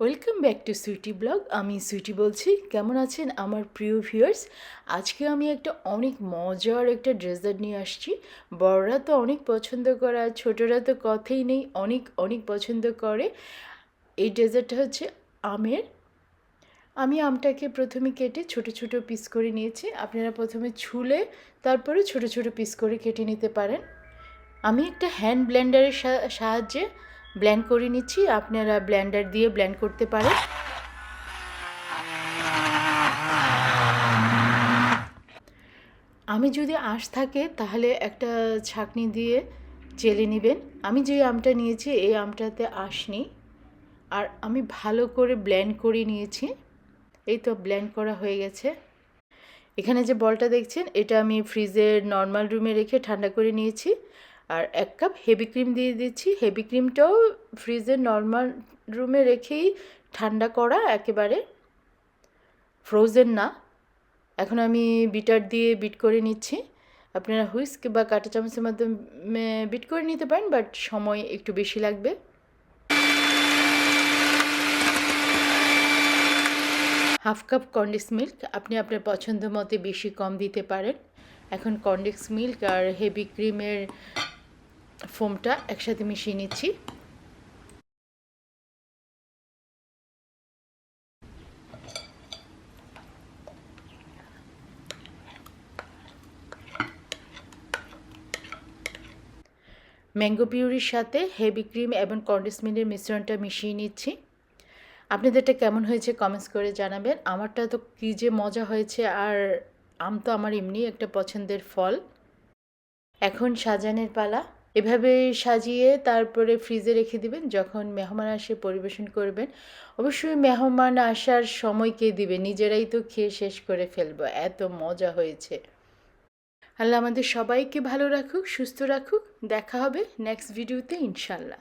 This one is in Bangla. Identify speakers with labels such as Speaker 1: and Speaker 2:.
Speaker 1: Welcome back to Sweety blog আমি সুইটি বলছি। কেমন আছেন আমার প্রিয় ভিউয়ার্স আজকে আমি একটা অনেক মজার একটা ড্রেজার নিয়ে আসছি। বড়রা তো অনেক পছন্দ করে ছোটরা তো কথাই নেই, অনেক অনেক পছন্দ করে। এই ডেজার্টটা হচ্ছে আমের। আমি আমটাকে প্রথমে কেটে ছোট ছোট পিস করে নিয়েছি। আপনারা প্রথমে ছুলে তারপরে ছোট ছোট পিস করে কেটে নিতে পারেন। আমি একটা হ্যান্ড ব্লেন্ডারের সাহায্যে ব্লেন্ড করে নিচ্ছি। আপনারা ব্ল্যান্ডার দিয়ে ব্ল্যান্ড করতে পারেন। আমি যদি আঁশ থাকে, তাহলে একটা ছাকনি দিয়ে চেলে নেবেন। আমি যে আমটা নিয়েছি, এই আমটাতে আঁশ নেই। আর আমি ভালো করে ব্ল্যান্ড করে নিয়েছি। এই তো ব্ল্যান্ড করা হয়ে গেছে। এখানে যে বলটা দেখছেন, এটা আমি ফ্রিজের নর্মাল রুমে রেখে ঠান্ডা করে নিয়েছি। আর এক কাপ হেভি ক্রিম দিয়ে দিচ্ছি। হেভি ক্রিমটাও ফ্রিজের নর্মাল রুমে রেখেই ঠান্ডা করা, একেবারে ফ্রোজেন না। এখন আমি বিটার দিয়ে বিট করে নিচ্ছি। আপনারা হুইস্ক বা কাঁটা চামচের মাধ্যমে বিট করে নিতে পারেন বাট সময় একটু বেশি লাগবে। হাফ কাপ কন্ডেন্স মিল্ক আপনি আপনার পছন্দ মতে বেশি কম দিতে পারেন। এখন কন্ডেন্স মিল্ক আর হেভি ক্রিমের ফোমটা একসাথে মিশিয়ে নিচ্ছি। ম্যাঙ্গো পিউরির সাথে হেভি ক্রিম এবং কন্ডেন্স মিল্কের মিশ্রণটা মিশিয়ে নিচ্ছি। আপনাদেরটা কেমন হয়েছে কমেন্টস করে জানাবেন। আমারটা তো কী যে মজা হয়েছে আর আম তো আমার এমনি একটা পছন্দের ফল। এখন সাজানের পালা। এভাবে সাজিয়ে তারপরে ফ্রিজে রেখে দিবেন, যখন মেহমান আসে পরিবেশন করবেন। অবশ্যই মেহমান আসার সময়কে দিবে? নিজেরাই তো খেয়ে শেষ করে ফেলব, এত মজা হয়েছে। আল্লাহ আমাদের সবাইকে ভালো রাখুক, সুস্থ রাখুক। দেখা হবে নেক্সট ভিডিওতে ইনশাল্লাহ